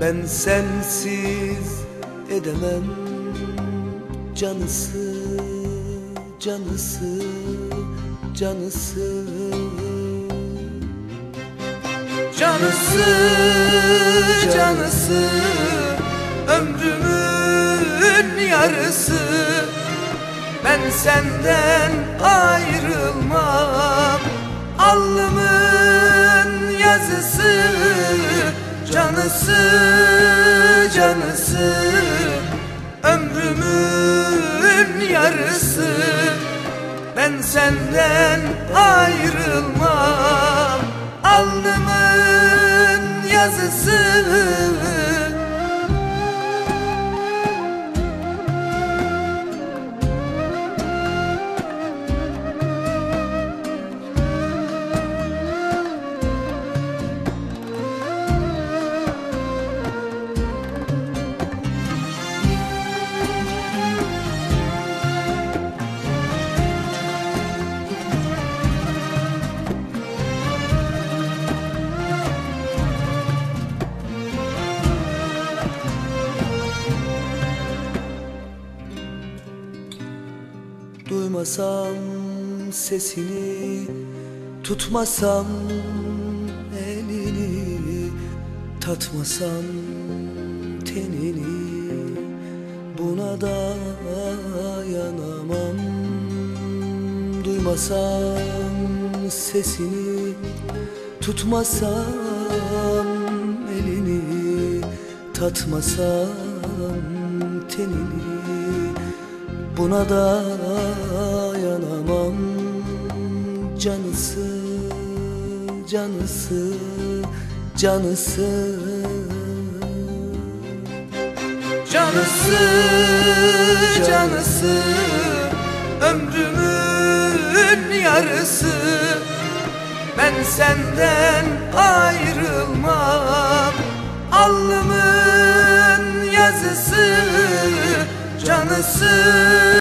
Ben sensiz edemem Canısı, canısı, canısı. Canısı, canısı Ömrümün yarısı. Ben senden ayrılmam. Alnımın Canısı, canısı Ömrümün yarısı. Ben senden ayrılmam Alnımın yazısı Duymasam sesini Tutmasam elini Tatmasam tenini Buna dayanamam. Duymasam sesini Tutmasam elini Tatmasam tenini Buna dayanamam. Canısı, canısı, canısı. Canısı, canısı. Ömrümün yarısı. Ben senden ayrılmam. Alnımın yazısı. Canısı